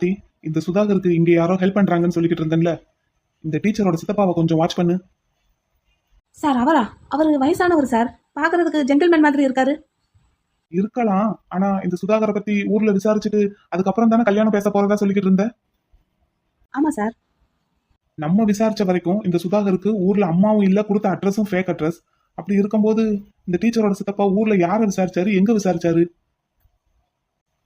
கார்த்தி இந்த சுதாகருக்கு இங்க யாரோ ஹெல்ப் பண்றாங்கன்னு சொல்லிக்கிட்டு இருந்தேன்ல. இந்த டீச்சரோட சித்தப்பாவை கொஞ்சம் வாட்ச் பண்ணு. சார் அவரா? அவர் வயசானவர் சார். பார்க்கறதுக்கு ஜென்டில்மேன் மாதிரி இருக்காரு. இருக்கலாம். ஆனா இந்த சுதாகரை பத்தி ஊர்ல விசாரிச்சுட்டு அதுக்கப்புறம் தானே கல்யாணம் பேச போறதா சொல்லிக்கிட்டு இருந்த? ஆமாம் சார். நம்ம விசாரிச்ச வரைக்கும் இந்த சுதாகருக்கு ஊர்ல அம்மாவும் இல்ல கொடுத்த அட்ரஸும் ஃபேக் அட்ரஸ் அப்படி இருக்கும்போது இந்த டீச்சரோட சித்தப்பா ஊர்ல யாரை விசாரிச்சாரு எங்க விசாரிச்சாரு?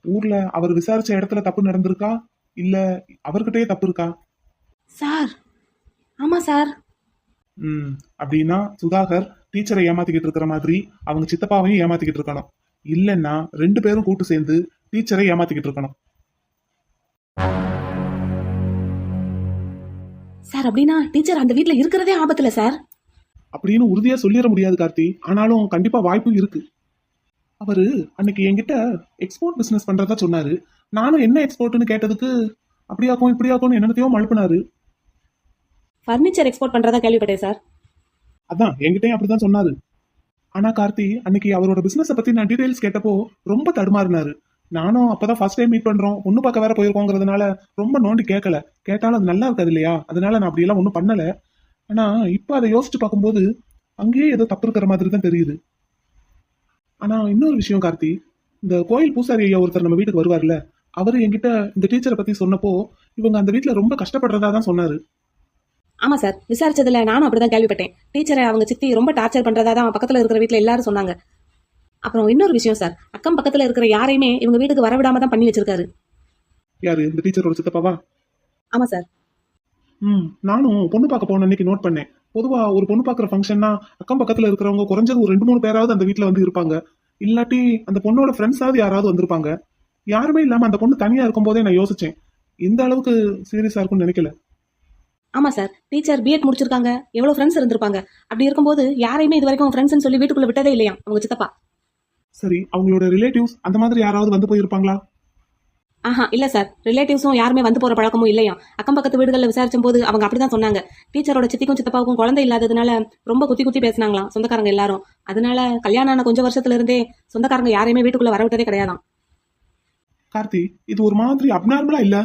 ஊர்ல அவர் விசாரிச்ச இடத்துல தப்பு நடந்திருக்கா? இல்ல அவர்கிட்டயே தப்பு இருக்கா? சார். ஆமாம் சார். ம் அப்படின்னா சுதாகர் டீச்சரை ஏமாத்திக்கிட்டு இருக்கிற மாதிரி அவங்க சித்தப்பாவையும் ஏமாத்திக்கிட்டு இருக்கணும். இல்லைன்னா ரெண்டு பேரும் கூட்டு சேர்ந்து டீச்சரை ஏமாத்திக்கிட்டு இருக்கணும். சார் அப்படின்னா டீச்சர் அந்த வீட்டில் இருக்கிறதே ஆபத்துல சார். அப்படின்னு உறுதியா சொல்லிட முடியாது கார்த்தி. ஆனாலும் கண்டிப்பா வாய்ப்பு இருக்கு. அவரு அன்னைக்கு என்கிட்ட எக்ஸ்போர்ட் பிசினஸ் பண்றதா சொன்னாரு. நானும் என்ன எக்ஸ்போர்ட்னு கேட்டதுக்கு அப்படியாக்கும் இப்படியாக்கும் என்னத்தையோ மழுப்பினாரு. ஃபர்னிச்சர் எக்ஸ்போர்ட் பண்ணுறதா கேள்விப்பட்டேன் சார் அதான் என்கிட்டயும் அப்படிதான் சொன்னாரு. ஆனா கார்த்தி அன்னைக்கு அவரோட பிசினஸ பத்தி நான் டீடைல்ஸ் கேட்டப்போ ரொம்ப தடுமாறினாரு. நானும் அப்பதான் ஃபர்ஸ்ட் டைம் மீட் பண்றோம். ஒண்ணு பார்க்க வேற போயிருக்கோங்கிறதுனால ரொம்ப நோண்டி கேட்கல கேட்டாலும் அது நல்லா இருக்காது இல்லையா? அதனால நான் அப்படியெல்லாம் ஒன்றும் பண்ணல. ஆனா இப்போ அதை யோசிச்சு பார்க்கும்போது அங்கேயே ஏதோ தப்பு இருக்கிற மாதிரி தான் தெரியுது. ஆனா இன்னொரு விஷயம் கார்த்தி. இந்த கோயில் பூசாரி ஐயா ஒருத்தர் நம்ம வீட்டுக்கு வருவார்ல அவரு என்கிட்ட இந்த டீச்சரை பத்தி சொன்னப்போ இவங்க அந்த வீட்ல ரொம்ப கஷ்டப்படுறதா தான் சொன்னாரு. ஆமாம் சார் விசாரிச்சதுல நானும் அப்படிதான் கேள்விப்பட்டேன். டீச்சரை அவங்க சித்தி ரொம்ப டார்ச்சர் பண்ணுறதா தான் பக்கத்தில் இருக்கிற வீட்டில் எல்லாரும் சொன்னாங்க. அப்புறம் இன்னொரு விஷயம் சார் அக்கம் பக்கத்தில் இருக்கிற யாரையுமே இவங்க வீட்டுக்கு வரவிடாம தான் பண்ணி வச்சிருக்காரு. யாரு? இந்த டீச்சரோட சித்தப்பாவா? ஆமாம் சார். ம் நானும் பொண்ணு பார்க்க போன அன்னைக்கு நோட் பண்ணேன். பொதுவா ஒரு பொண்ணு பார்க்குற ஃபங்க்ஷன்னா அக்கம் பக்கத்துல இருக்கிறவங்க குறைஞ்சது ஒரு ரெண்டு மூணு பேராவது அந்த வீட்ல வந்து இருப்பாங்க. இல்லாட்டி அந்த பொண்ணோட ஃப்ரெண்ட்ஸாவது யாராவது வந்திருப்பாங்க. யாருமே இல்லாம அந்த பொண்ணு தனியா இருக்கும்போதே நான் யோசிச்சேன். இந்த அளவுக்கு சீரியஸா இருக்கும்னு நினைக்கல. ஆமாம் சார் டீச்சர் பிஎட் முடிச்சிருக்காங்க. எவ்வளோ ஃப்ரெண்ட்ஸ் இருந்திருப்பாங்க. அப்படி இருக்கும்போது யாரையுமே இது வரைக்கும் ஃப்ரெண்ட்ஸ்னு சொல்லி வீட்டுக்குள்ள விட்டதே இல்லையா? அவங்க சித்தப்பா. சரி அவங்களோட ரிலேட்டிவ்ஸ் அந்த மாதிரி யாராவது வந்து போயிருப்பாங்களா? ஆஹா இல்லை சார் ரிலேட்டிவ்ஸும் யாருமே வந்து போகிற பழக்கமும் இல்லையா? அக்கம் பக்கத்து வீடுகளில் விசாரிச்சும் போது அவங்க அப்படி தான் சொன்னாங்க. டீச்சரோட சித்திக்கும் சித்தப்பாவுக்கும் குழந்தை இல்லாததுனால ரொம்ப குத்தி குத்தி பேசினாங்களாம் சொந்தக்காரங்க எல்லாரும். அதனால கல்யாணம் ஆன கொஞ்சம் வருஷத்துல இருந்தே சொந்தக்காரங்க யாரையுமே வீட்டுக்குள்ள வர விட்டதே கிடையாதாம். கார்த்தி இது ஒரு மாதிரி அப்நார்மலா இல்ல?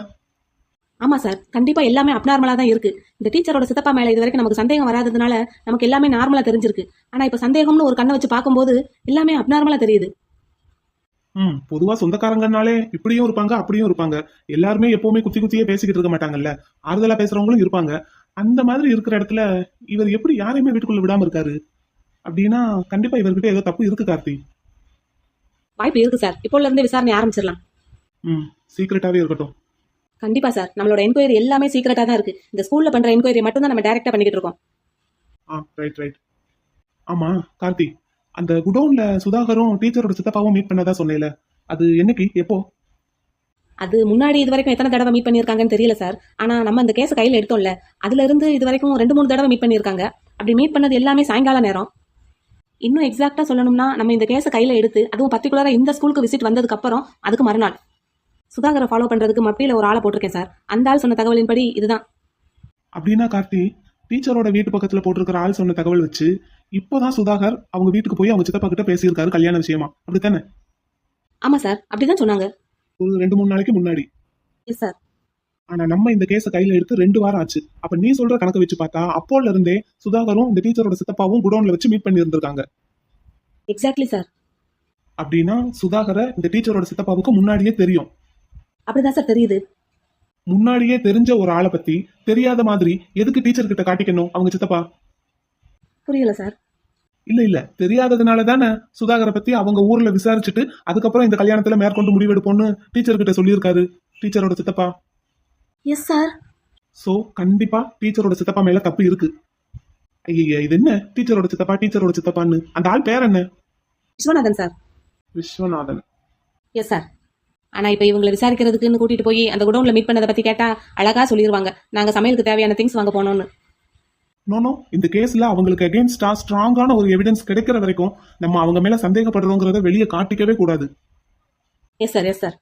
ஆமாம் சார் கண்டிப்பாக எல்லாமே அப்நார்மலாக தான் இருக்குது இந்த டீச்சரோட சித்தப்பா மேலே இது வரைக்கும் நமக்கு சந்தேகம் வராததுனால நமக்கு எல்லாமே நார்மலாக தெரிஞ்சிருக்கு. ஆனால் இப்போ சந்தேகம்னு ஒரு கண்ணை வச்சு பார்க்கும்போது எல்லாமே அப்நார்மலாக தெரியுது. ம் பொதுவா சொந்தக்காரங்கனாலே இப்படியும் இருப்பாங்க அப்படியும் இருப்பாங்க. எல்லாருமே எப்பவுமே குத்தி குத்தியே பேசிக்கிட்டு இருக்க மாட்டாங்கல்ல. ஆறுதலா பேசுறவங்களும் இருப்பாங்க. அந்த மாதிரி இருக்கிற இடத்துல இவர் எப்படி யாரையுமே வீட்டுக்குள்ள விடாம இருக்காரு? அப்படின்னா கண்டிப்பா இவர்கிட்ட ஏதோ தப்பு இருக்கு கார்த்தி. வாய்ப்பு இருக்குது சார். இப்போல இருந்தே விசாரணை ஆரம்பிச்சிடலாம். ம் சீக்கிரட்டாவே இருக்கட்டும். கண்டிப்பாக சார். நம்மளோட என்கொயரி எல்லாமே சீக்கிரட்டாக தான் இருக்குது இந்த ஸ்கூலில் பண்ணுற என்கொயரி மட்டும் தான் நம்ம டேரெக்டாக பண்ணிக்கிட்டு இருக்கோம். ஆ ரைட் ரைட் ஆமா கார்த்தி. அந்த குடோன்ல சுதாகரும் டீச்சரோட சித்தப்பாவும் மீட் பண்ணதா சொன்னேல. அது என்னைக்கு? எப்போ? அது முன்னாடி இது வரைக்கும் எத்தனை தடவை மீட் பண்ணியிருக்காங்கன்னு தெரியல சார் ஆனால் நம்ம இந்த கேஸை கையில் எடுத்தோம்ல. அதுல இருந்து இது வரைக்கும் ரெண்டு மூணு தடவை மீட் பண்ணியிருக்காங்க. அப்படி மீட் பண்ணது எல்லாமே சாயங்கால நேரம். இன்னும் எக்ஸாக்டாக சொல்லணும்னா நம்ம இந்த கேஸை கையில் எடுத்து அதுவும் பர்டிகுலராக இந்த ஸ்கூலுக்கு விசிட் வந்ததுக்கு அப்புறம் அதுக்கு மறுநாள். சுதாகரை ஃபாலோ பண்ணுறதுக்கு மப்பியில் ஒரு ஆளை போட்டிருக்கேன் சார் அந்த ஆள் சொன்ன தகவலின்படி இதுதான். அப்படின்னா கார்த்தி டீச்சரோட வீட்டு பக்கத்துல போட்டிருக்கிற ஆள் சொன்ன தகவல் வச்சு இப்போதான் சுதாகர் அவங்க வீட்டுக்கு போய் அவங்க சித்தப்பா கிட்ட பேசியிருக்காரு கல்யாண விஷயமா. அப்படித்தானே? ஆமாம் சார் அப்படி தான் சொன்னாங்க. ஒரு ரெண்டு மூணு நாளைக்கு முன்னாடி. எஸ் சார் ஆனா நம்ம இந்த கேஸை கையில எடுத்து ரெண்டு வாரம் ஆச்சு. அப்ப நீ சொல்ற கணக்கு வச்சு பார்த்தா அப்போல இருந்தே சுதாகரும் இந்த டீச்சரோட சித்தப்பாவும் குடோன்ல வச்சு மீட் பண்ணி இருந்திருக்காங்க எக்ஸாக்ட்லி சார் அப்படின்னா சுதாகரை இந்த டீச்சரோட சித்தப்பாவுக்கு முன்னாடியே தெரியும். அப்படிதான் சார் தெரியுது. முன்னாடியே தெரிஞ்ச ஒரு ஆளை பத்தி தெரியாத மாதிரி எதுக்கு டீச்சர் கிட்ட காட்டிக்கணும் அவங்க சித்தப்பா? புரியல சார். இல்ல இல்ல. தெரியாததுனால தானே சுதாகரை பத்தி அவங்க ஊர்ல விசாரிச்சுட்டு அதுக்கப்புறம் இந்த கல்யாணத்துல மேற்கொண்டு முடிவெடுப்போம்னு டீச்சர் கிட்ட சொல்லியிருக்காரு. டீச்சரோட சித்தப்பா. எஸ் சார் சோ கண்டிப்பா டீச்சரோட சித்தப்பா மேல தப்பு இருக்கு. ஐயா இது என்ன? டீச்சரோட சித்தப்பா டீச்சரோட சித்தப்பான்னு. அந்த ஆள் பேர் என்ன? Viswanathan sir Viswanathan. Yes sir ஆனால் இப்போ இவங்களை விசாரிக்கிறதுக்குன்னு கூட்டிட்டு போய் அந்த குடோனில் மீட் பண்ணதை பற்றி கேட்டால் அழகா சொல்லிடுவாங்க நாங்கள் சமையலுக்கு தேவையான திங்ஸ் வாங்க போனோம்னு. நோனோ இந்த கேஸ்ல அவங்களுக்கு அகேன்ஸ்டா ஸ்ட்ராங்கான ஒரு எவிடன்ஸ் கிடைக்கிற வரைக்கும் நம்ம அவங்க மேல சந்தேகப்படுறோங்கிறத வெளியே காட்டிக்கவே கூடாது. எஸ் சார் எஸ் சார்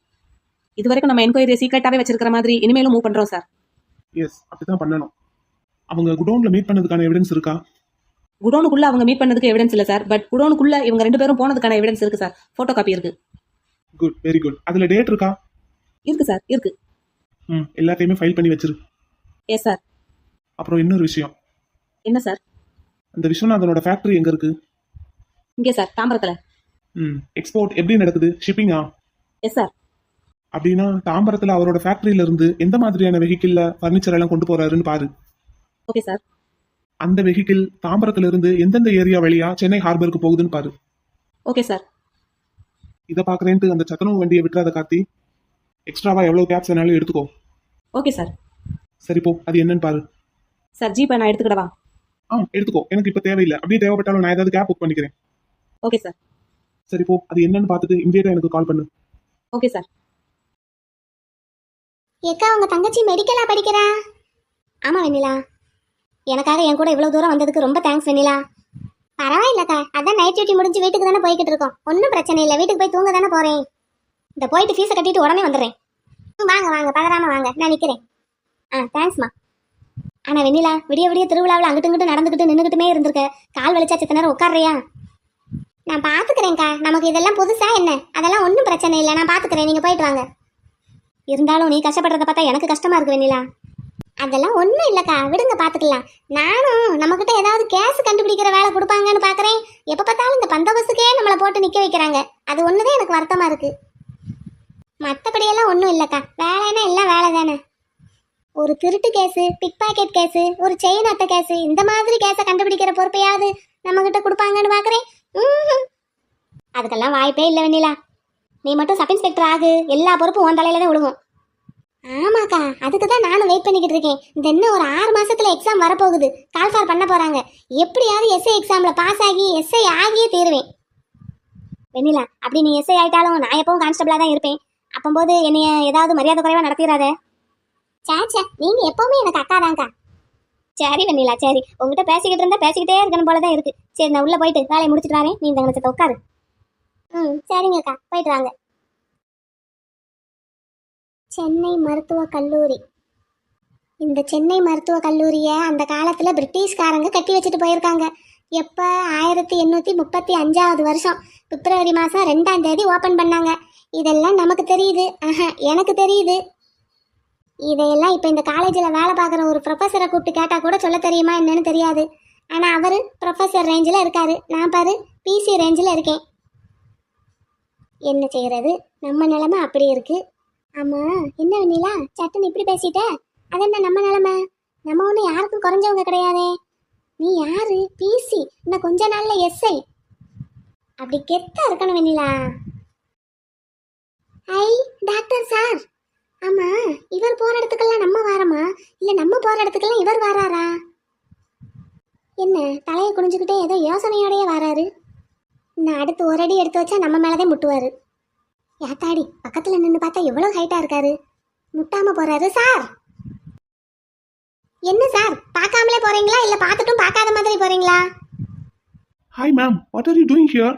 இது வரைக்கும் நம்ம என்கொயரியை சீக்கிரட்டாகவே வச்சிருக்கிற மாதிரி இனிமேலும் மூவ் பண்ணுறோம் சார் எஸ் அப்படிதான் பண்ணணும். அவங்க குடோன்ல மீட் பண்ணதுக்கான எவிடன்ஸ் இருக்கா? குடோனுக்குள்ள அவங்க மீட் பண்ணதுக்கு எவிடன்ஸ் இல்லை சார் பட் குடோனுக்குள்ள இவங்க ரெண்டு பேரும் போனதுக்கான எவிடன்ஸ் இருக்கு சார் ஃபோட்டோ காப்பி இருக்கு. குட் வெரி குட் அதுல டேட் இருக்கா? இருக்கு சார் இருக்கு. ம் எல்லாத்தையுமே ஃபைல் பண்ணி வச்சிரு. எஸ் சார் அப்புறம் இன்னொரு விஷயம். என்ன சார்? அந்த விஸ்வநாதனோட ஃபேக்டரி எங்க இருக்கு? இங்கே சார் தாம்பரத்தில். ம் எக்ஸ்போர்ட் எப்படி நடக்குது? ஷிப்பிங்கா எஸ் சார் அப்படின்னா தாம்பரத்துல அவரோட ஃபேக்டரியில இருந்து எந்த மாதிரியான வெஹிக்கிள்ல ஃபர்னிச்சர் எல்லாம் கொண்டு போறாருன்னு பாரு. ஓகே சார் அந்த வெஹிக்கிள் தாம்பரத்துல இருந்து எந்தெந்த ஏரியா வழியா சென்னை ஹார்பருக்கு போகுதுன்னு பாரு. ஓகே சார் இதை பாக்குறேன்ட்டு அந்த சத்துணவு வண்டியை விட்டுறாத கார்த்தி. எக்ஸ்ட்ராவா எவ்வளவு கேப்ஸ் வேணாலும் எடுத்துக்கோ. ஓகே சார் சரி போ. அது என்னன்னு பாரு. சார் ஜிபே நான் எடுத்துக்கிடவா? ஆ எடுத்துக்கோ. எனக்கு இப்ப தேவையில்லை. அப்படியே தேவைப்பட்டாலும் நான் ஏதாவது கேப் புக் பண்ணிக்கிறேன். ஓகே சார் சரி போ. அது என்னன்னு பார்த்துட்டு இமீடியட்டா எனக்கு கால் பண்ணு. ஓகே சார் ஏக்கா உங்க தங்கச்சி மெடிக்கலா படிக்கிறா? ஆமா வெண்ணிலா. எனக்காக என் கூட இவ்வளவு தூரம் வந்ததுக்கு ரொம்ப தேங்க்ஸ் வெண்ணிலா. பரவாயில்லக்கா. அதான் நைட் டியூட்டி முடிஞ்சு வீட்டுக்கு தானே போய்கிட்டு இருக்கோம். ஒன்றும் பிரச்சனை இல்லை. வீட்டுக்கு போய் தூங்க தானே போறேன். இந்த போயிட்டு ஃபீஸை கட்டிட்டு உடனே வந்துடுறேன். ம், வாங்க வாங்க. பதறாம வாங்க. நான் நிக்கிறேன். ஆ தேங்க்ஸ்மா ஆனா வெண்ணிலா விடிய விடிய திருவிழாவில் அங்கிட்டு இங்கிட்டு நடந்துக்கிட்டு நின்றுக்கிட்டுமே இருந்திருக்க. கால் வலிச்சா சித்த நேரம் உட்கார்றியா? நான் பாத்துக்கிறேன்க்கா. நமக்கு இதெல்லாம் புதுசா என்ன? அதெல்லாம் ஒன்றும் பிரச்சனை இல்லை. நான் பாத்துக்கிறேன். நீங்க போயிட்டு வாங்க. இருந்தாலும் நீ கஷ்டப்படுறத பார்த்தா எனக்கு கஷ்டமா இருக்கு வெண்ணிலா. அதெல்லாம் ஒன்றும் இல்லைக்கா. விடுங்க பார்த்துக்கலாம் நானும் நம்மக்கிட்ட ஏதாவது கேஸ் கண்டுபிடிக்கிற வேலை கொடுப்பாங்கன்னு பார்க்குறேன் எப்போ பார்த்தாலும் இந்த பந்தோபஸ்துக்கே நம்மளை போட்டு நிற்க வைக்கிறாங்க. அது ஒன்று தான் எனக்கு வருத்தமாக இருக்குது மற்றபடியெல்லாம் ஒன்றும் இல்லைக்கா. வேலைன்னா எல்லாம் வேலை தானே ஒரு திருட்டு கேஸு பிக் பாக்கெட் கேஸு ஒரு செயின் அட்டை கேஸு இந்த மாதிரி கேஸை கண்டுபிடிக்கிற பொறுப்பையாவது நம்மக்கிட்ட கொடுப்பாங்கன்னு பார்க்குறேன் அதுக்கெல்லாம் வாய்ப்பே இல்லை வெண்ணிலா. நீ மட்டும் சப் இன்ஸ்பெக்டர் ஆகு எல்லா பொறுப்பும் உன் தலையில தான் விழுகும். ஆமாக்கா அதுக்கு தான் நானும் வெயிட் பண்ணிக்கிட்டு இருக்கேன். இந்த இன்னும் ஒரு ஆறு மாசத்துல எக்ஸாம் வரப்போகுது. கால்ஃபார் பண்ண போறாங்க. எப்படியாவது எஸ்ஐ எக்ஸாம்ல பாஸ் ஆகி எஸ்ஐ ஆகியே தீருவேன். வெண்ணிலா அப்படி நீ எஸ்ஐ ஆயிட்டாலும் நான் எப்பவும் கான்ஸ்டபிளா தான் இருப்பேன். அப்பம்போது என்னைய ஏதாவது மரியாதை குறைவா நடத்திடாத சேச்சே நீங்க எப்பவுமே எனக்கு அக்கா தான்க்கா சரி வெண்ணிலா சரி. உங்ககிட்ட பேசிக்கிட்டு இருந்தா பேசிக்கிட்டே இருக்கணும் போல தான் இருக்கு. சரி நான் உள்ள போயிட்டு வேலையை முடிச்சிட்டு வரேன். நீ இந்த கணச்சத்தை உட்காரு. ம் சரிங்கக்கா. போயிட்டு வாங்க. சென்னை மருத்துவக் கல்லூரி. இந்த சென்னை மருத்துவக் கல்லூரியை அந்த காலத்தில் பிரிட்டிஷ்காரங்க கட்டி வச்சுட்டு போயிருக்காங்க. எப்போ? ஆயிரத்தி எண்ணூற்றி முப்பத்தி அஞ்சாவது வருஷம். பிப்ரவரி மாதம் ரெண்டாம் தேதி ஓப்பன் பண்ணாங்க. இதெல்லாம் நமக்கு தெரியுது. ஆஹா எனக்கு தெரியுது. இதையெல்லாம் இப்போ இந்த காலேஜில் வேலை பார்க்குற ஒரு ப்ரொஃபஸரை கூப்பிட்டு கேட்டால் கூட சொல்ல தெரியுமா என்னன்னு தெரியாது. ஆனால் அவர் ப்ரொஃபஸர் ரேஞ்சில் இருக்காரு. நான் பாரு பிசி ரேஞ்சில் இருக்கேன். என்ன செய்கிறது நம்ம நிலமை அப்படி இருக்குது ஆமாம் என்ன வெண்ணிலா? சட்டுன்னு இப்படி பேசிட்ட? அது என்ன நம்ம நிலமை? நம்ம ஒன்று யாருக்கும் குறைஞ்சவங்க கிடையாதே. நீ யாரு? பிசி இன்னும் கொஞ்ச நாளில் எஸ்ஐ அப்படி கெத்தா இருக்கணும் வெண்ணிலா. ஐ டாக்டர் சார். ஆமா இவர் போற இடத்துக்கெல்லாம் நம்ம வாரமா? இல்ல நம்ம போற இடத்துக்கெல்லாம் இவர் வாராரா? என்ன தலையை குனிஞ்சுக்கிட்டே ஏதோ யோசனையோடயே வாராரு? நான் அடுத்து ஒரு அடி எடுத்து வச்சா நம்ம மேலதே முட்டுவாரு. யாத்தாடி பக்கத்துல நின்னு பார்த்தா எவ்வளவு ஹைட்டா இருக்காரு? முட்டாம போறாரு சார். என்ன சார் பார்க்காமலே போறீங்களா? இல்ல பார்த்துட்டும் பார்க்காத மாதிரி போறீங்களா? Hi ma'am what are you doing here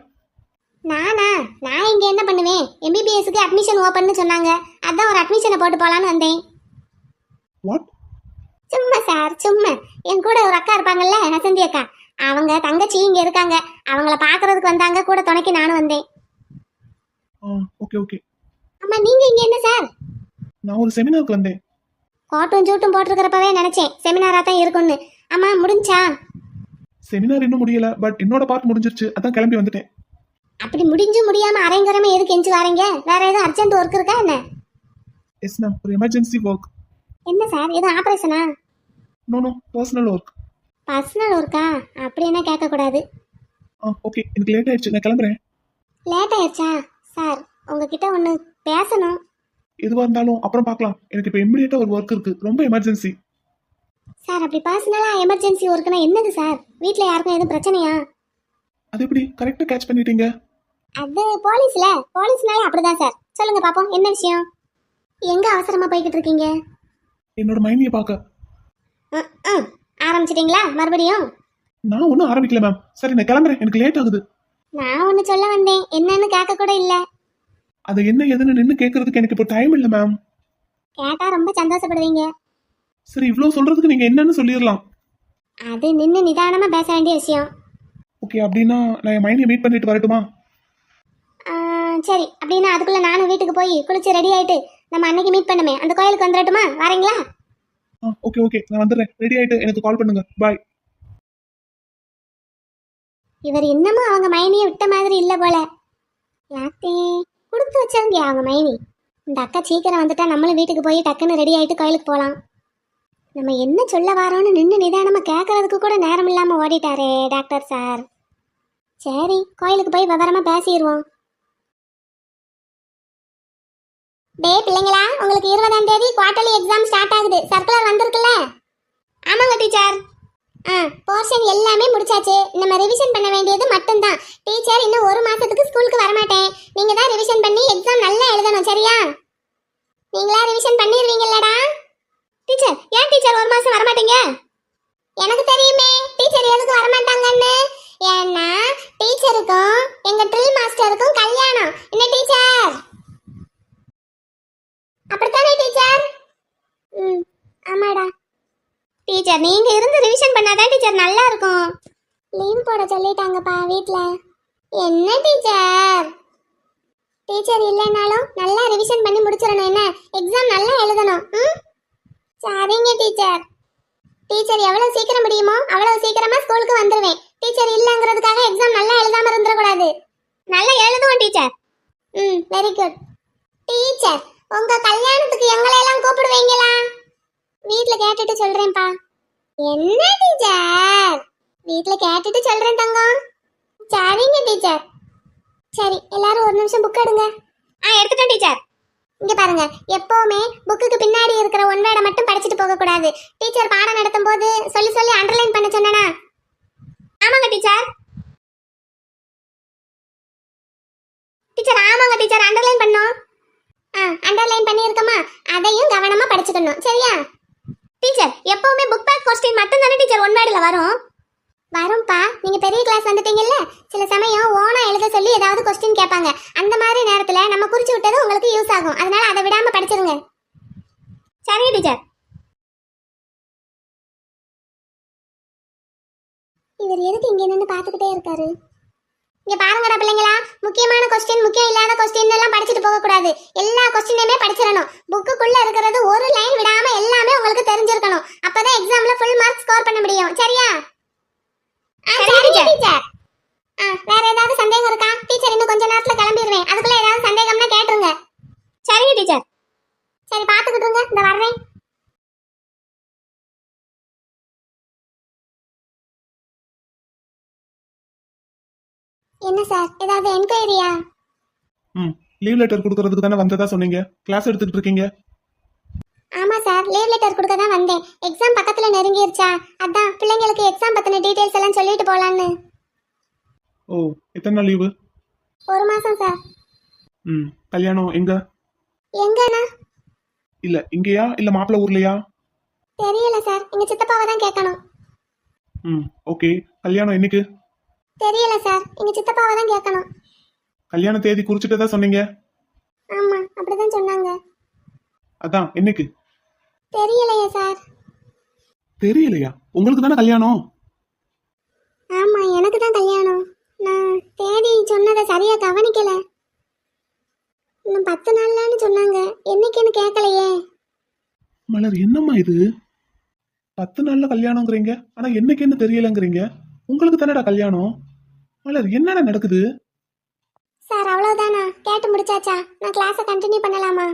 நானா? நான் இங்க என்ன பண்ணுவேன்? எம்பிபிஎஸ்க்கு அட்மிஷன் ஓப்பன்னு சொன்னாங்க. அதான் ஒரு அட்மிஷனை போட்டு போலான்னு வந்தேன். வாட் சும்மா சார் சும்மா. என் கூட ஒரு அக்கா இருப்பாங்கல்ல வசந்தி அக்கா. அவங்க தங்கச்சி இங்க இருக்காங்க. அவங்கள பாக்குறதுக்கு வந்தாங்க. கூட துணைக்கு நானும் வந்தேன். ஓகே ஓகே அம்மா நீங்க இங்க என்ன சார் நான் ஒரு செமினாருக்கு வந்தேன். கோட்டும் சூட்டும் போட்டிருக்கிறப்பவே நினைச்சேன். செமினாரா தான் இருக்கும்னு. அம்மா முடிஞ்சா? செமினார் இன்னும் முடியல பட் என்னோட பார்ட் முடிஞ்சிருச்சு. அதான் கிளம்பி வந்துட்டேன். அப்படி முடிஞ்சு முடியாம அரைங்குறமே எதுக்கு எஞ்சி வரீங்க? வேற எதுவும் அர்ஜென்ட் ஒர்க் இருக்கா என்ன? எஸ் மேம் ஒரு எமர்ஜென்சி ஒர்க் என்ன சார் எதுவும் ஆபரேஷனா no no personal work personal ஒர்க்கா அப்படின்னா கேட்கக்கூடாது? ஆ ஓகே எனக்கு லேட் ஆயிடுச்சு. நான் கிளம்புறேன். லேட் ஆயிடுச்சா? சார் உங்ககிட்ட ஒன்று பேசணும். எதுவாக இருந்தாலும் அப்புறம் பார்க்கலாம். எனக்கு இப்போ இம்மிடியட்டாக ஒரு ஒர்க் இருக்கு. ரொம்ப எமர்ஜென்சி சார் அப்படி பர்சனலாக எமர்ஜென்சி ஒர்க்குனா என்னது சார் வீட்டில் யாருக்கும் எதுவும் பிரச்சனையா? அது எப்படி? கரெக்டாக கேட்ச் பண்ணிட்டீங்க? அது போலீஸ்ல. போலீஸ்னாலே அப்படிதான் சார். சொல்லுங்க பாப்போம் என்ன விஷயம்? எங்க அவசரமா போய்கிட்டு இருக்கீங்க? என்னோட மைனியை பார்க்க. ம், ம். ஆரம்பிச்சிட்டீங்களா மறுபடியும்? நான் ஒன்றும் ஆரம்பிக்கல மேம் சரி நான் கிளம்புறேன். எனக்கு லேட் ஆகுது. நான் ஒன்று சொல்ல வந்தேன். என்னன்னு கேட்க கூட இல்லை. அது என்ன ஏதுன்னு நின்று கேட்கறதுக்கு எனக்கு இப்போ டைம் இல்லை மேம் கேட்டா ரொம்ப சந்தோஷப்படுவீங்க. சரி இவ்வளோ சொல்றதுக்கு நீங்கள் என்னன்னு சொல்லிடலாம். அது நின்று நிதானமா பேச வேண்டிய விஷயம். ஓகே அப்படின்னா நான் என் மைனியை மீட் பண்ணிட்டு வரட்டுமா? சரி. அப்படின்னா அதுக்குள்ள நானும் வீட்டுக்கு போய் குளிச்சு ரெடி ஆயிட்டு நம்ம அன்னைக்கு மீட் பண்ணுமே. அந்த கோயிலுக்கு வந்துடட்டுமா? வரீங்களா? ஓகே ஓகே நான் வந்துடுறேன். ரெடி ஆயிட்டு எனக்கு கால் பண்ணுங்க. பாய் இவர் இன்னமும் அவங்க மைனியை விட்ட மாதிரி இல்ல போல. யாத்தே கொடுத்து வச்சவங்க அவங்க மைனி? இந்த அக்கா சீக்கிரம் வந்துட்டா நம்மளும் வீட்டுக்கு போய் டக்குன்னு ரெடி ஆயிட்டு கோயிலுக்கு போகலாம் நம்ம என்ன சொல்ல வரோன்னு நின்று நிதானமா கேட்கறதுக்கு கூட நேரம் இல்லாம ஓடிட்டாரே டாக்டர் சார் சரி கோயிலுக்கு போய் விவரமா பேசிடுவோம். டே பிள்ளைங்களா உங்களுக்கு இருபதாம் தேதி குவார்டர்லி எக்ஸாம் ஸ்டார்ட் ஆகுது. சர்க்குலர் வந்திருக்குல்ல? ஆமாங்க டீச்சர் ஆ போர்ஷன் எல்லாமே முடிச்சாச்சு. நம்ம ரிவிஷன் பண்ண வேண்டியது மட்டும்தான் டீச்சர் இன்னும் ஒரு மாசத்துக்கு ஸ்கூலுக்கு வரமாட்டேன் நீங்க தான் ரிவிஷன் பண்ணி எக்ஸாம் நல்லா எழுதணும் சரியா நீங்களா ரிவிஷன் பண்ணிடுவீங்கல்லடா டீச்சர் ஏன் டீச்சர் ஒரு மாசம் வரமாட்டீங்க எனக்கு தெரியுமே டீச்சர் எதுக்கு வரமாட்டாங்கன்னு ஏன்னா டீச்சருக்கும் எங்க ட்ரில் மாஸ்டருக்கும் கல்யாணம் என்ன டீச்சர் அப்படித்தானே டீச்சர் ம் ஆமாடா டீச்சர் நீங்க இருந்து ரிவிஷன் பண்ணாதான் டீச்சர் நல்லா இருக்கும் லீவ் போட சொல்லிட்டாங்கப்பா வீட்ல என்ன டீச்சர் டீச்சர் இல்லைனாலும் நல்லா ரிவிஷன் பண்ணி முடிச்சிடணும். என்ன? எக்ஸாம் நல்லா எழுதணும். ம்? சரிங்க டீச்சர் டீச்சர் எவ்வளவு சீக்கிரம் முடியுமோ அவ்வளவு சீக்கிரமா ஸ்கூலுக்கு வந்துருவேன். டீச்சர் இல்லைங்கிறதுக்காக எக்ஸாம் நல்லா எழுதாம இருந்துடக்கூடாது. நல்லா எழுதுவோம் டீச்சர் ம் வெரி குட் டீச்சர் உங்க கல்யாணத்துக்கு எங்களை எல்லாம் கூப்பிடுவீங்களா? வீட்ல கேட்டுட்டு சொல்றேன்ப்பா. என்ன டீச்சர் வீட்ல கேட்டுட்டு சொல்றேன் தங்கம். சரிங்க டீச்சர் சரி எல்லாரும் ஒரு நிமிஷம் புக் எடுங்க. ஆ எடுத்துட்டேன் டீச்சர் இங்க பாருங்க எப்பவுமே புக்குக்கு பின்னாடி இருக்கிற ஒன் வேர்டை மட்டும் படிச்சுட்டு போக கூடாது டீச்சர் பாடம் நடத்தும் போது சொல்லி சொல்லி அண்டர்லைன் பண்ண சொன்னனா? ஆமாங்க டீச்சர் டீச்சர் ஆமாங்க டீச்சர் அண்டர்லைன் பண்ணோம். ஆ அண்டர்லைன் பண்ணியிருக்கோமா? அதையும் கவனமா படிச்சுக்கணும். சரியா? டீச்சர் எப்பவுமே புக் பேக் கொஸ்டின் மட்டும் தானே டீச்சர் ஒன் வேர்டில் வரும்? வரும்பா நீங்க பெரிய கிளாஸ் வந்துட்டீங்கல்ல? சில சமயம் ஓன எழுத சொல்லி ஏதாவது கொஸ்டின் கேட்பாங்க. அந்த மாதிரி நேரத்துல நம்ம குறிச்சு விட்டது உங்களுக்கு யூஸ் ஆகும். அதனால அதை விடாம படிச்சிருங்க. சரிங்க டீச்சர் இவர் எதுக்கு இங்க நின்று பார்த்துக்கிட்டே இருக்காரு? இங்க பாருங்கடா பிள்ளைங்களா. முக்கியமான கொஸ்டின் முக்கியம் இல்லாத கொஸ்டின் எல்லாம் படிச்சுட்டு போக கூடாது எல்லா கொஸ்டினையுமே படிச்சிடணும். புக்குக்குள்ள இருக்கிறது ஒரு லைன் விடாம எல்லாமே உங்களுக்கு தெரிஞ்சிருக்கணும். அப்பதான் எக்ஸாம்ல ஃபுல் மார்க் ஸ்கோர் பண்ண முடியும். சரியா? டீச்சர் வேற ஏதாவது சந்தேகம் இருக்கா? டீச்சர் இன்னும் கொஞ்ச நேரத்துல கிளம்பிடுவேன் அதுக்குள்ள ஏதாவது சந்தேகம்னா கேட்டுருங்க. சரிங்க டீச்சர். சரி பாத்துக்கிட்டு இருங்க இந்த வர்றேன். என்ன சார்? ஏதாவது என்கொயரியா? ம் லீவ் லெட்டர் கொடுக்கறதுக்கு தானே வந்ததா சொன்னீங்க? கிளாஸ் எடுத்துக்கிட்டு இருக்கீங்க. ஆமா சார் லீவ் லெட்டர் கொடுக்க தான் வந்தேன். எக்ஸாம் பக்கத்துல நெருங்கிருச்சா? அதான் பிள்ளைங்களுக்கு எக்ஸாம் பத்தின டீடைல்ஸ் எல்லாம் சொல்லிட்டு போலான்னு. ஓ எத்தனை நாள் லீவு ஒரு மாசம் சார் ம் கல்யாணம் எங்க? எங்கண்ணா? இல்ல இங்கேயா? இல்ல மாப்பிள்ளை ஊர்லயா? தெரியல சார் எங்க சித்தப்பாவை தான் கேட்கணும் ம் ஓகே கல்யாணம் என்னைக்கு? தெரியல சார் எங்க சித்தப்பாவை தான் கேட்கணும் கல்யாண தேதி குறிச்சிட்டதா சொன்னீங்க? ஆமா அப்படிதான் சொன்னாங்க. அதான் என்னைக்கு? தெரியலையே சார் தெரியலையா? உங்களுக்கு தானே கல்யாணம்? ஆமா எனக்கு தான் கல்யாணம். நான் தேதி சொன்னதை சரியா கவனிக்கல. இன்னும் பத்து நாள்லன்னு சொன்னாங்க. என்னைக்குன்னு கேட்கலையே மலர் என்னம்மா இது? பத்து நாள்ல கல்யாணங்கிறீங்க ஆனா என்னைக்குன்னு தெரியலங்கிறீங்க. உங்களுக்கு தானடா கல்யாணம்? மலர் என்னடா நடக்குது? சார் அவ்வளவுதானா? கேட்டு முடிச்சாச்சா? நான் கிளாஸை கண்டினியூ பண்ணலாமா?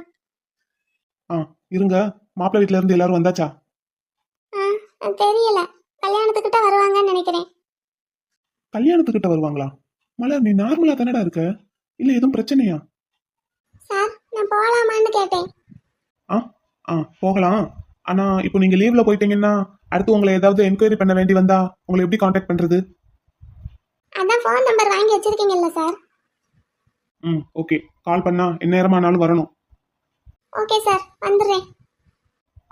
ஆ இருங்க. மாப்பிள்ளை வீட்ல இருந்து எல்லாரும் வந்தாச்சா? ஆ தெரியல. கல்யாணத்துக்கிட்ட வருவாங்கன்னு நினைக்கிறேன். கல்யாணத்துக்கிட்ட வருவாங்களா? மலர் நீ நார்மலா தானடா இருக்க? இல்ல எதுவும் பிரச்சனையா? சார் நான் போகலாமான்னு கேட்டேன். ஆ ஆ போகலாம். ஆனா இப்போ நீங்க லீவ்ல போயிட்டீங்கன்னா அடுத்து உங்களை ஏதாவது என்கொயரி பண்ண வேண்டி வந்தா உங்களை எப்படி காண்டாக்ட் பண்றது? அதான் ஃபோன் நம்பர் வாங்கி வச்சிருக்கீங்கல்ல சார்? ம் ஓகே கால் பண்ணா எந்நேரமானாலும் வரணும். Okay sir. வந்துடுறேன்.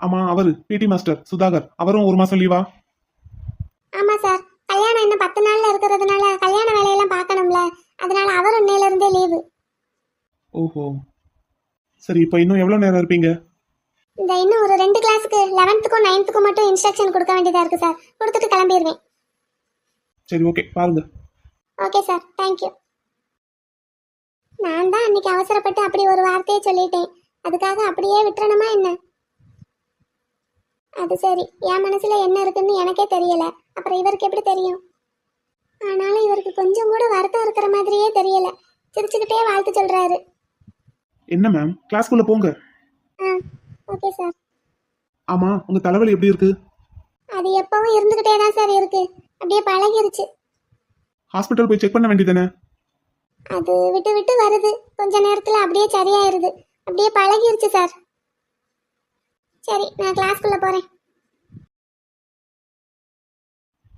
ஆமா அவரு பிடி மாஸ்டர் சுதாகர். அவரும் ஒரு மாசம் லீவா ஆமா சார். கல்யாணம் இன்னும் பத்து நாள்ல இருக்கிறதுனால கல்யாண வேலையெல்லாம் பார்க்கணும்ல. அதனால அவர் இன்னையில இருந்தே லீவு ஓஹோ. சரி இப்போ இன்னும் எவ்வளவு நேரம் இருப்பீங்க? இந்த இன்னும் ஒரு ரெண்டு கிளாஸுக்கு லெவன்த்துக்கும் நைன்த்துக்கும் மட்டும் இன்ஸ்ட்ரக்ஷன் கொடுக்க வேண்டியதா இருக்கு சார் கொடுத்துட்டு கிளம்பிடுவேன். சரி ஓகே பாருங்க. ஓகே சார் தேங்க்யூ நான் தான் அன்னைக்கு அவசரப்பட்டு அப்படி ஒரு வார்த்தையை சொல்லிட்டேன். அதுக்காக அப்படியே விட்டுறணுமா என்ன? அது சரி. என் மனசுல என்ன இருக்குன்னு எனக்கே தெரியல. அப்புறம் இவருக்கு எப்படி தெரியும்? ஆனாலும் இவருக்கு கொஞ்சம் கூட வருத்தம் இருக்கிற மாதிரியே தெரியல. சிரிச்சுக்கிட்டே வாழ்த்து சொல்றாரு. என்ன மேம் கிளாஸ்க்குள்ள போங்க. ஆ ஓகே சார் ஆமா உங்க தலைவலி எப்படி இருக்கு? அது எப்பவும் இருந்துகிட்டே தான் சார் இருக்கு. அப்படியே பழகிருச்சு. ஹாஸ்பிட்டல் போய் செக் பண்ண வேண்டியதானே அது விட்டு விட்டு வருது. கொஞ்ச நேரத்துல அப்படியே சரியாயிருது. அப்படியே பழகிருச்சு சார் சரி நான் கிளாஸ்க்குள்ள போறேன்.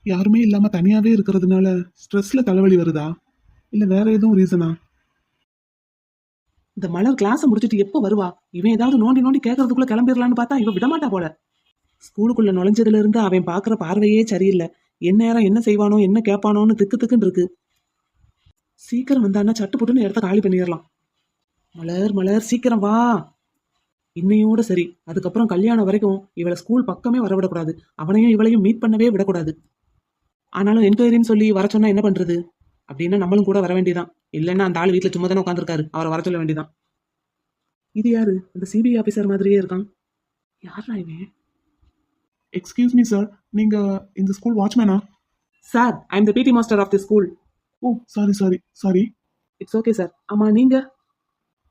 யாருமே இல்லாமல் தனியாகவே இருக்கிறதுனால ஸ்ட்ரெஸ்ல தலைவலி வருதா? இல்லை வேற எதுவும் ரீசனா இந்த மலர் கிளாஸை முடிச்சுட்டு எப்போ வருவா? இவன் ஏதாவது நோண்டி நோண்டி கேட்கறதுக்குள்ள கிளம்பிடலான்னு பார்த்தா இவன் விடமாட்டா போல. ஸ்கூலுக்குள்ள நுழைஞ்சதுல இருந்து அவன் பார்க்குற பார்வையே சரியில்லை. என்ன நேரம் என்ன செய்வானோ என்ன கேட்பானோன்னு திக்கு திக்குன்னு இருக்கு. சீக்கிரம் வந்தான்னா சட்டு புட்டுன்னு இடத்த காலி பண்ணிடலாம். மலர் மலர் சீக்கிரம் வா. இன்னையோட சரி. அதுக்கப்புறம் கல்யாணம் வரைக்கும் இவளை ஸ்கூல் பக்கமே வரவிடக்கூடாது. அவனையும் இவளையும் மீட் பண்ணவே விடக்கூடாது. ஆனாலும் என்கொயரின்னு சொல்லி வர சொன்னா என்ன பண்றது? அப்படின்னா நம்மளும் கூட வர வேண்டியதான் இல்லைன்னா அந்த ஆள் வீட்டில் சும்மா தானே உட்காந்துருக்காரு அவரை வர சொல்ல வேண்டியதான் இது யாரு? அந்த சிபிஐ ஆஃபீஸர் மாதிரியே இருக்கான். யாரா இவன்? எக்ஸ்கியூஸ் மீ சார் நீங்க இந்த school வாட்ச்மேனா sir I am the PT master of the school oh sorry sorry sorry it's okay sir ஆமா நீங்க?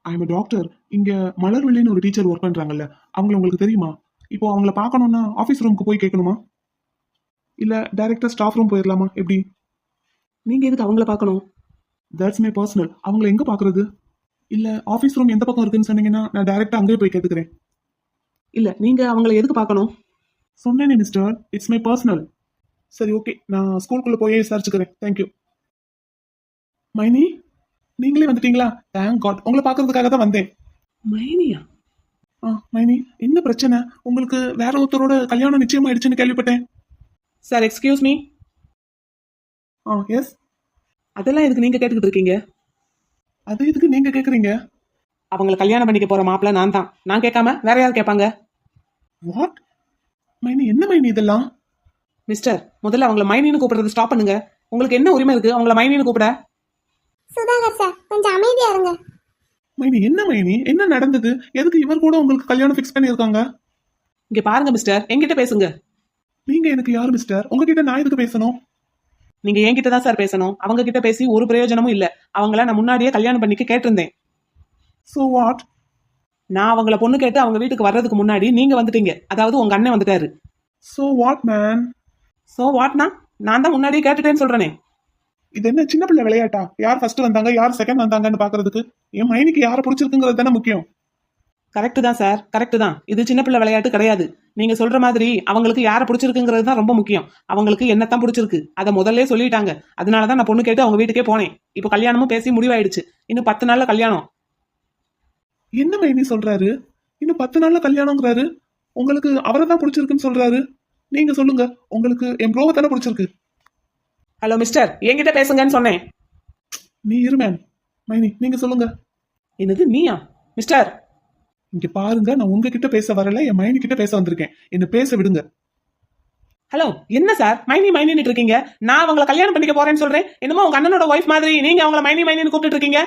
ஐ எம் டாக்டர் இங்க மலர்வெளின்னு ஒரு டீச்சர் ஒர்க் பண்றாங்கல்ல. அவங்கள உங்களுக்கு தெரியுமா? இப்போ அவங்கள பார்க்கணும்னா ஆஃபீஸ் ரூமுக்கு போய் கேட்கணுமா? இல்ல டைரக்டா ஸ்டாஃப் ரூம் போயிடலாமா எப்படி? நீங்க எதுக்கு அவங்கள பார்க்கணும்? தட்ஸ் மை பர்சனல் அவங்கள எங்க பாக்குறது இல்ல ஆஃபீஸ் ரூம் எந்த பக்கம் இருக்குன்னு சொன்னீங்கன்னா நான் டைரக்டா அங்கேயே போய் கேட்டுக்கிறேன். இல்ல நீங்க அவங்கள எதுக்கு பார்க்கணும்? சொன்னேனே மிஸ்டர் இட்ஸ் மை பர்சனல் சரி ஓகே நான் ஸ்கூலுக்குள்ள போய் விசாரிச்சுக்கிறேன். தேங்க்யூ மைனி நீங்களே வந்துட்டீங்களா? தேங்க் காட் உங்களை பார்க்கறதுக்காக தான் வந்தேன். மைனியா? ஆ மைனி என்ன பிரச்சனை? உங்களுக்கு வேற ஒருத்தரோட கல்யாணம் நிச்சயமாயிடுச்சுன்னு கேள்விப்பட்டேன். சார் எக்ஸ்கியூஸ் மீ ஆ எஸ் அதெல்லாம் எதுக்கு நீங்க கேட்டுக்கிட்டு இருக்கீங்க? அது எதுக்கு நீங்க கேக்குறீங்க? அவங்கள கல்யாணம் பண்ணிக்க போற மாப்பிள்ள நான் தான் நான் கேட்காம வேற யார் கேட்பாங்க? வாட் மைனி என்ன மைனி இதெல்லாம்? மிஸ்டர் முதல்ல அவங்கள மைனின்னு கூப்பிடுறது ஸ்டாப் பண்ணுங்க. உங்களுக்கு என்ன உரிமை இருக்கு? அவங்கள மைனின்னு கூப்பிட. சுதாகர் சார் கொஞ்சம் அமைதியா இருங்க. மைனி என்ன மைனி? என்ன நடந்தது? எதுக்கு இவர் கூட உங்களுக்கு கல்யாணம் ஃபிக்ஸ் பண்ணியிருக்காங்க? இங்க பாருங்க மிஸ்டர் என்கிட்ட பேசுங்க. நீங்க எனக்கு யார் மிஸ்டர் உங்ககிட்ட நான் எதுக்கு பேசணும்? நீங்க என்கிட்ட தான் சார் பேசணும். அவங்க கிட்ட பேசி ஒரு பிரயோஜனமும் இல்ல. அவங்கள நான் முன்னாடியே கல்யாணம் பண்ணிக்க கேட்டிருந்தேன். ஸோ வாட் நான் அவங்கள பொண்ணு கேட்டு அவங்க வீட்டுக்கு வர்றதுக்கு முன்னாடி நீங்க வந்துட்டீங்க. அதாவது உங்க அண்ணன் வந்துட்டாரு. ஸோ வாட் மேன் சோ வாட்னா நான்? தான் முன்னாடியே கேட்டுட்டேன்னு சொல்றேனே. இது என்ன சின்ன பிள்ளை விளையாட்டா? யார் ஃபர்ஸ்ட் வந்தாங்க யார் செகண்ட் வந்தாங்கன்னு பாக்குறதுக்கு? என் மைனிக்கு யாரை பிடிச்சிருக்குங்கிறது தானே முக்கியம். கரெக்ட் தான் சார் கரெக்ட் தான். இது சின்ன பிள்ளை விளையாட்டு கிடையாது. நீங்க சொல்ற மாதிரி அவங்களுக்கு யாரை பிடிச்சிருக்குங்கிறது தான் ரொம்ப முக்கியம். அவங்களுக்கு என்னத்தான் பிடிச்சிருக்கு? அதை முதல்ல சொல்லிட்டாங்க. அதனால தான் நான் பொண்ணு கேட்டு அவங்க வீட்டுக்கே போனேன். இப்போ கல்யாணமும் பேசி முடிவாயிடுச்சு. இன்னும் பத்து நாள்ல கல்யாணம். என்ன மைனி சொல்றாரு? இன்னும் பத்து நாள்ல கல்யாணங்கிறாரு உங்களுக்கு அவரை தான் பிடிச்சிருக்குன்னு சொல்றாரு. நீங்க சொல்லுங்க. உங்களுக்கு என் ப்ரோவை தானே பிடிச்சிருக்கு? ஹலோ மிஸ்டர் என்கிட்ட பேசுங்கன்னு சொன்னேன். நீ இரு மேம் மைனி நீங்க சொல்லுங்க. என்னது நீயா? மிஸ்டர் இங்க பாருங்க நான் உங்ககிட்ட பேச வரல என் மைனி கிட்ட பேச வந்திருக்கேன். என்ன பேச விடுங்க. ஹலோ என்ன சார் மைனி மைனின்னு இருக்கீங்க? நான் அவங்கள கல்யாணம் பண்ணிக்க போறேன்னு சொல்றேன். என்னமோ உங்க அண்ணனோட ஒய்ஃப் மாதிரி நீங்க அவங்கள மைனி மைனின்னு கூப்பிட்டு இருக்கீங்க?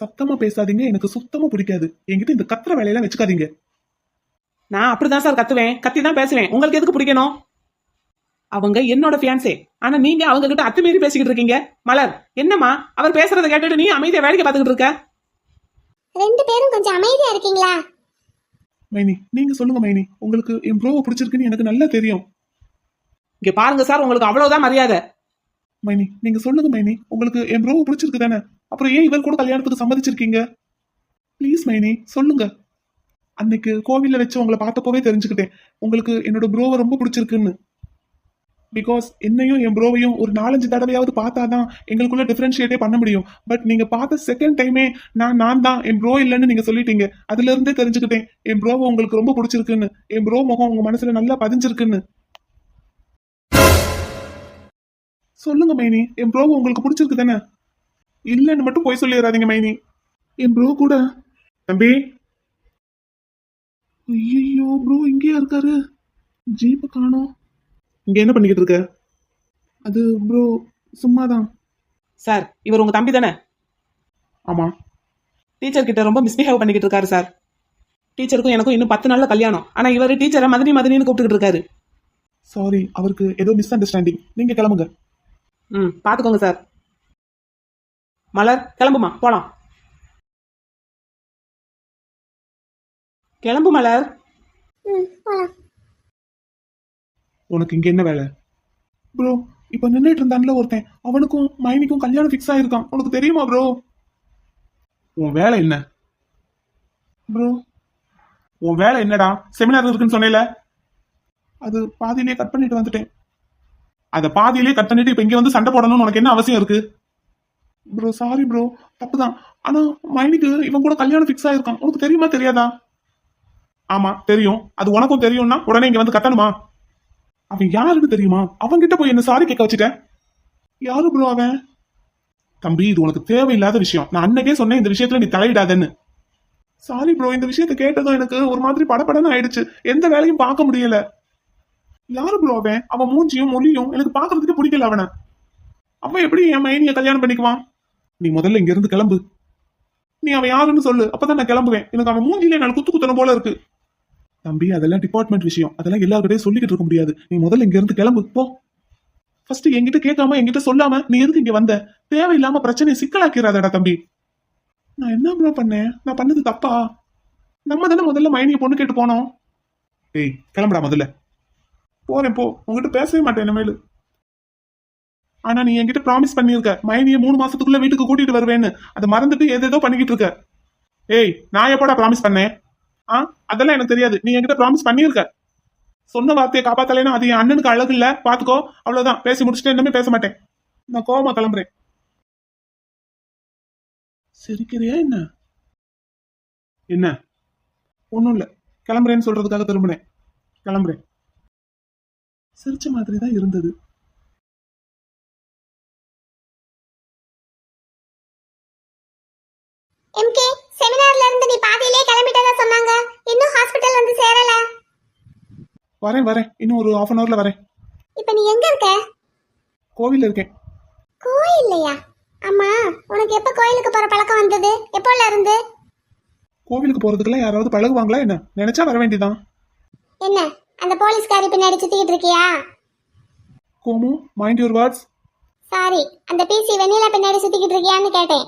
சத்தமா பேசாதீங்க எனக்கு சுத்தமா பிடிக்காது. என்கிட்ட இந்த கத்துற வேலையெல்லாம் வச்சுக்காதீங்க. நான் அப்படிதான் சார் கத்துவேன். கத்தி தான் பேசுவேன். உங்களுக்கு எதுக்கு பிடிக்கணும்? அவங்க என்னோட ஃபியான்சே ஆனா நீங்க அவங்க கிட்ட அத்துமீறி பேசிக்கிட்டு இருக்கீங்க. மலர் என்னம்மா? அவர் பேசுறதை கேட்டுட்டு நீ அமைதியா வேடிக்கை பார்த்துக்கிட்டு இருக்க? ரெண்டு பேரும் கொஞ்சம் அமைதியா இருக்கீங்களா? மைனி நீங்க சொல்லுங்க மைனி. உங்களுக்கு என் ப்ரோவை பிடிச்சிருக்குன்னு எனக்கு நல்லா தெரியும். இங்க பாருங்க சார் உங்களுக்கு அவ்வளவுதான் மரியாதை. மைனி நீங்க சொல்லுங்க மைனி. உங்களுக்கு என் ப்ரோவை பிடிச்சிருக்கு தானே? அப்புறம் ஏன் இவர் கூட கல்யாணத்துக்கு சம்மதிச்சிருக்கீங்க? ப்ளீஸ் மைனி சொல்லுங்க. அன்னைக்கு கோவில்ல வச்சு உங்களை பார்த்தப்போவே தெரிஞ்சுக்கிட்டேன். உங்களுக்கு என்னோட ப்ரோவை ரொம்ப பிடிச்சிருக்குன்னு. பிகாஸ் என்னையும் என் ப்ரோவையும் ஒரு நாலஞ்சு தடவையாவது பார்த்தா தான் எங்களுக்குள்ள டிஃப்ரென்ஷியேட்டே பண்ண முடியும். பட் நீங்கள் பார்த்த செகண்ட் டைமே நான் நான் தான் என் ப்ரோ இல்லைன்னு நீங்கள் சொல்லிட்டீங்க. அதுலேருந்தே தெரிஞ்சுக்கிட்டேன் என் ப்ரோவை உங்களுக்கு ரொம்ப பிடிச்சிருக்குன்னு. என் ப்ரோ முகம் உங்கள் மனசில் நல்லா பதிஞ்சிருக்குன்னு. சொல்லுங்க மைனி. என் ப்ரோவை உங்களுக்கு பிடிச்சிருக்கு தானே? இல்லைன்னு மட்டும் போய் சொல்லிடுறாதீங்க மைனி. என் ப்ரோ கூட? தம்பி? ஐயோ ப்ரோ இங்கேயா இருக்காரு. ஜீப்பை காணோம். இங்க என்ன பண்ணிக்கிட்டு இருக்க? அது ப்ரோ சும்மாதான். சார் இவர் உங்க தம்பி தானே? ஆமா. டீச்சர் கிட்ட ரொம்ப மிஸ்பிஹேவ் பண்ணிக்கிட்டு இருக்காரு சார் டீச்சருக்கும் எனக்கும் இன்னும் பத்து நாள்ல கல்யாணம். ஆனா இவர் டீச்சரை மதனி மதனின்னு கூப்பிட்டுக்கிட்டு இருக்காரு. சாரி அவருக்கு ஏதோ மிஸ் அண்டர்ஸ்டாண்டிங் நீங்க கிளம்புங்க. ம் பாத்துக்கோங்க சார் மலர் கிளம்புமா? போலாம். கிளம்பு மலர். ம் போலாம். உனக்கு இங்க என்ன வேலை? ப்ரோ இப்ப நின்றுட்டு இருந்தான்ல ஒருத்தன். அவனுக்கும் மைனிக்கும் கல்யாணம் ஃபிக்ஸ் ஆயிருக்கான். உனக்கு தெரியுமா ப்ரோ உன் வேலை என்ன? ப்ரோ உன் வேலை என்னடா? செமினார் இருக்குன்னு சொன்னேல? அது பாதியிலே கட் பண்ணிட்டு வந்துட்டேன். அத பாதியிலே கட் பண்ணிட்டு இப்ப இங்க வந்து சண்டை போடணும்னு உனக்கு என்ன அவசியம் இருக்கு? ப்ரோ சாரி ப்ரோ தப்புதான். ஆனா மைனிக்கு இவன் கூட கல்யாணம் ஃபிக்ஸ் ஆயிருக்கான். உனக்கு தெரியுமா தெரியாதா? ஆமா தெரியும். அது உனக்கும் தெரியும்னா உடனே இங்க வந்து கட்டணுமா? அவன் யாருன்னு தெரியுமா? அவன்கிட்ட போய் என்ன சாரி கேட்க வச்சுட்டேன். யாரு ப்ரோ அவன்? தம்பி இது உனக்கு தேவையில்லாத விஷயம். நான் அன்னைக்கே சொன்னேன் இந்த விஷயத்துல நீ தலையிடாதன்னு. சாரி ப்ரோ இந்த விஷயத்தை கேட்டதும் எனக்கு ஒரு மாதிரி படப்படன்னு ஆயிடுச்சு. எந்த வேலையும் பார்க்க முடியல. யாரு ப்ரோ அவன்? அவன் மூஞ்சியும் மொழியும் எனக்கு பார்க்கறதுக்கு பிடிக்கல அவனை. அவன் எப்படி என் மைனிய கல்யாணம் பண்ணிக்குவான்? நீ முதல்ல இங்க இருந்து கிளம்பு. நீ அவன் யாருன்னு சொல்லு அப்பதான் நான் கிளம்புவேன். எனக்கு அவன் மூஞ்சியில என்னால குத்து குத்தன போல இருக்கு. தம்பி அதெல்லாம் டிபார்ட்மெண்ட் விஷயம். அதெல்லாம் எல்லாருக்கிட்டையும் சொல்லிக்கிட்டு இருக்க முடியாது. நீ முதல்ல இங்க இருந்து கிளம்பு. போ. ஃபர்ஸ்ட் என்கிட்ட கேட்காம என்கிட்ட சொல்லாம நீ எதுக்கு இங்க வந்த? தேவையில்லாம பிரச்சனையை சிக்கலாக்கிறாதடா தம்பி. நான் என்ன ப்ரோ பண்ணேன்? நான் பண்ணது தப்பா? நம்ம தானே முதல்ல மைனிய பொண்ணு கேட்டு போனோம். ஏய் கிளம்புடா முதல்ல. போறேன் போ. உங்ககிட்ட பேசவே மாட்டேன் இனிமேல். ஆனா நீ என்கிட்ட ப்ராமிஸ் பண்ணியிருக்க. மைனியை மூணு மாசத்துக்குள்ள வீட்டுக்கு கூட்டிட்டு வருவேன்னு. அதை மறந்துட்டு எதேதோ பண்ணிக்கிட்டு இருக்க. ஏய் நான் எப்போடா ப்ராமிஸ் பண்ணேன்? ஆ? அதெல்லாம் எனக்கு தெரியாது. நீ என்கிட்ட ப்ராமிஸ் பண்ணியிருக்க. சொன்ன வார்த்தையை காப்பாத்தலைன்னா அது என் அண்ணனுக்கு அழகு இல்ல. பாத்துக்கோ. அவ்வளவுதான். பேசி முடிச்சுட்டு இன்னுமே பேச மாட்டேன். நான் கோவமா கிளம்புறேன். சிரிக்கிறியா என்ன? என்ன? ஒன்றும் இல்லை. கிளம்புறேன்னு சொல்றதுக்காக திரும்பினேன். கிளம்புறேன். சிரிச்ச மாதிரி தான் இருந்தது எம்கே செமினார்ல இருந்து நீ பாதியிலே கிளம்பிட்டதா சொன்னாங்க இன்னும் ஹாஸ்பிட்டல் வந்து சேரல வரேன் வரேன். இன்னும் ஒரு ஹாஃப் அன் ஹவர்ல வரேன். இப்போ நீ எங்க இருக்க? கோவில்ல இருக்கேன். கோயில்லையா? அம்மா உனக்கு எப்ப கோயிலுக்கு போற பழக்கம் வந்தது? எப்போல இருந்து? கோவிலுக்கு போறதுக்கெல்லாம் யாராவது பழகுவாங்களா என்ன? நினைச்சா வர வேண்டியதான் என்ன? அந்த போலீஸ்காரி பின்னாடி சுத்திக்கிட்டு இருக்கியா? Komu mind your words sorry அந்த பிசி வெண்ணிலா பின்னாடி சுத்திக்கிட்டு இருக்கியான்னு கேட்டேன்.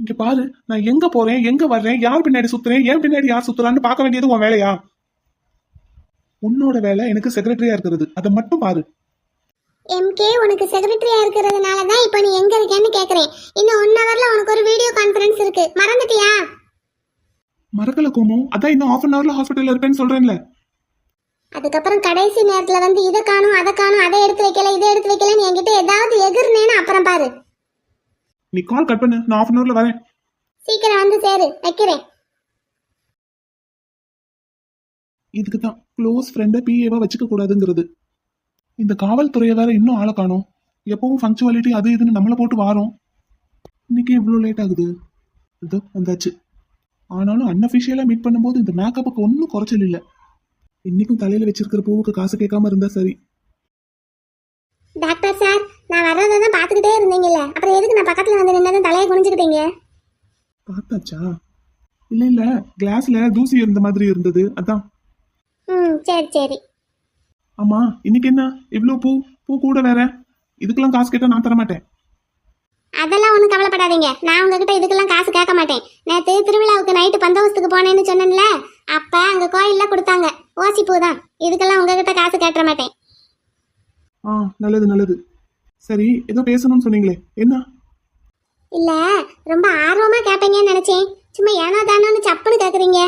இங்க பாரு நான் எங்க போறேன் எங்க வர்றேன் யார் பின்னாடி சுத்துறேன் ஏன் பின்னாடி யார் சுத்துறான்னு பார்க்க வேண்டியது உன் வேலையா? உன்னோட வேலை எனக்கு செக்ரட்டரியா இருக்கிறது. அதை மட்டும் பாரு. எம்கே உனக்கு செக்ரட்டரியா இருக்கிறதுனால தான் இப்போ நீ எங்க இருக்கேன்னு கேக்குறேன். இன்னும் ஒன் ஹவர்ல உனக்கு ஒரு வீடியோ கான்ஃபரன்ஸ் இருக்கு. மறந்துட்டியா? மறக்கல கோமு. அதான் இன்னும் ஹாஃப் அன் ஹவர்ல ஹாஸ்பிட்டல்ல இருப்பேன்னு சொல்றேன்ல. அதுக்கப்புறம் கடைசி நேரத்துல வந்து இதை காணும் அதை காணும் அதை எடுத்து வைக்கல இதை எடுத்து வைக்கலன்னு என்கிட்ட ஏதாவது எகிர்னேன்னு அப்புறம் பாரு. நீ கால் கட் பண்ணு. நான் ஹாஃப் அன் ஹவர்ல வரேன். சீக்கிரம் வந்து சேரு. வைக்கிறேன். இதுக்கு தான் க்ளோஸ் ஃப்ரெண்டை பிஏவா வச்சுக்க கூடாதுங்கிறது. இந்த காவல்துறையை வேற இன்னும் ஆளை காணோம். எப்பவும் ஃபங்க்சுவாலிட்டி அது இதுன்னு நம்மளை போட்டு வாரோம். இன்னைக்கு இவ்வளோ லேட் ஆகுது. இதோ வந்தாச்சு. ஆனாலும் அன்அஃபிஷியலாக மீட் பண்ணும்போது இந்த மேக்கப்புக்கு ஒன்றும் குறைச்சல் இல்லை. இன்னைக்கும் தலையில வச்சிருக்கிற பூவுக்கு காசு கேட்காம இருந்தா சரி. டாக்டர் சார் நான் வர்றதை தான் பார்த்துக்கிட்டே இருந்தீங்கல்ல. அப்புறம் எதுக்கு நான் பக்கத்தில் வந்து நின்னதும் தலையை குனிஞ்சுக்கிட்டீங்க? பார்த்தாச்சா? இல்ல இல்ல. கிளாஸ்ல தூசி இருந்த மாதிரி இருந்தது. அதான். சரி சரி. ஆமா இன்னைக்கு என்ன? இவ்ளோ பூ பூ கூட வேற. இதுக்கெல்லாம் காசு கேட்டா நான் தர மாட்டேன் அதெல்லாம் ஒன்றும் கவலைப்படாதீங்க. நான் உங்ககிட்ட இதுக்கெல்லாம் காசு கேட்க மாட்டேன். நேற்று திருவிழாவுக்கு நைட்டு பந்தோபஸ்துக்கு போனேன்னு சொன்னேன்ல அப்போ அங்கே கோயிலில் கொடுத்தாங்க. ஓசி பூ தான். இதுக்கெல்லாம் உங்ககிட்ட காசு கேட்டுற மாட்டேன். ஆ நல்லது நல்லது. சரி ஏதோ பேசணும்னு சொன்னீங்களே. என்ன? இல்லை ரொம்ப ஆர்வமாக கேட்பீங்கன்னு நினச்சேன். சும்மா ஏனோ தானோன்னு சப்புன்னு கேட்குறீங்க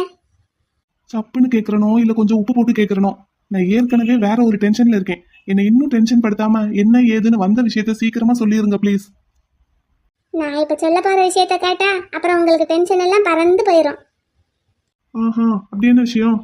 சப்புன்னு கேட்கறனோ இல்ல கொஞ்சம் உப்பு போட்டு கேட்கறனோ நான் ஏற்கனவே வேற ஒரு டென்ஷன்ல இருக்கேன். என்னை இன்னும் டென்ஷன் படுத்தாம என்ன ஏதுன்னு வந்த விஷயத்த சீக்கிரமா சொல்லிருங்க ப்ளீஸ் நான் இப்போ சொல்ல போகிற விஷயத்த கேட்டா அப்புறம் உங்களுக்கு டென்ஷன் எல்லாம் பறந்து போயிடும் ஆஹா அப்படி என்ன விஷயம்?